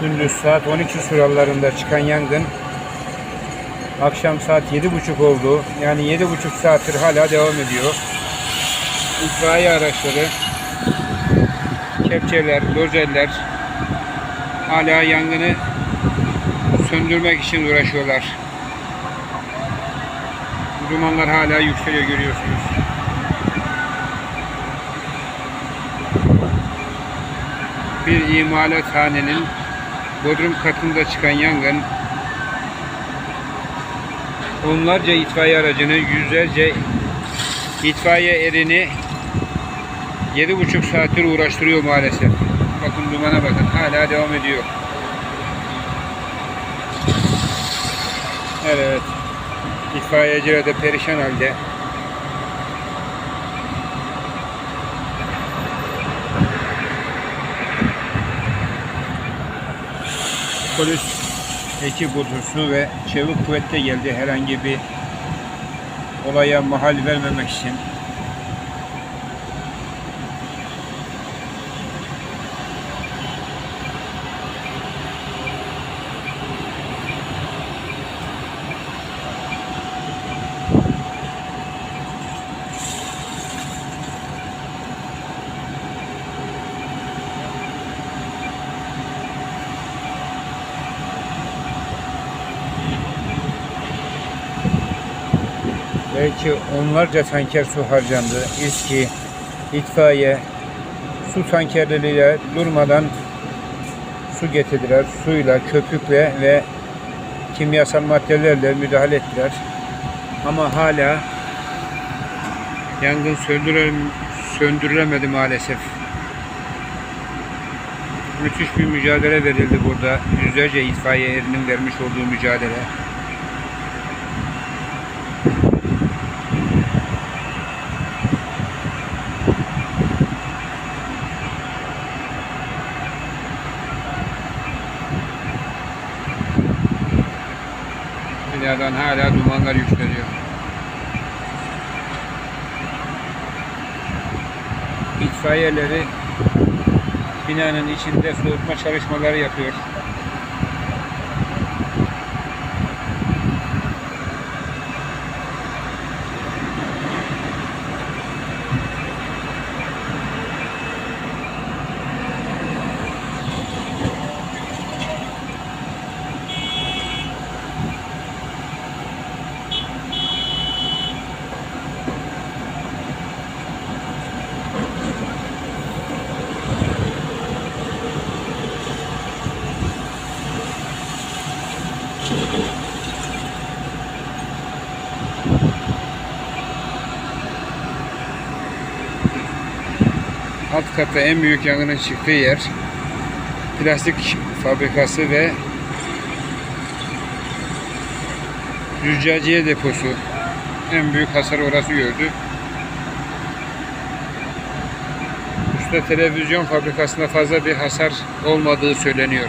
gündüz saat 12 sıralarında çıkan yangın akşam saat 7.30 oldu. Yani 7.30 saattir hala devam ediyor. İtfaiye araçları, kepçeler, dozerler hala yangını söndürmek için uğraşıyorlar. Dumanlar hala yükseliyor görüyorsunuz. Bir imalathanenin bodrum katında çıkan yangın onlarca itfaiye aracını, yüzlerce itfaiye erini 7,5 saattir uğraştırıyor maalesef. Bakın dumana bakın. Hala devam ediyor. Evet. İtfaiyeciler de perişan halde. Polis ekip ordusu ve çevik kuvvet de geldi herhangi bir olaya mahal vermemek için. Belki onlarca tanker su harcandı. İSKİ, itfaiye, su tankerleriyle durmadan su getirdiler. Suyla, köpükle ve kimyasal maddelerle müdahale ettiler. Ama hala yangın söndürülem söndürülemedi maalesef. Müthiş bir mücadele verildi burada. Yüzlerce itfaiye erinin vermiş olduğu mücadele. Binadan hala dumanlar yükseliyor. İtfaiyeleri binanın içinde soğutma çalışmaları yapıyor. Alt katta en büyük yangının çıktığı yer plastik fabrikası ve züccaciye deposu. En büyük hasar orası gördü. Usta televizyon fabrikasında fazla bir hasar olmadığı söyleniyor.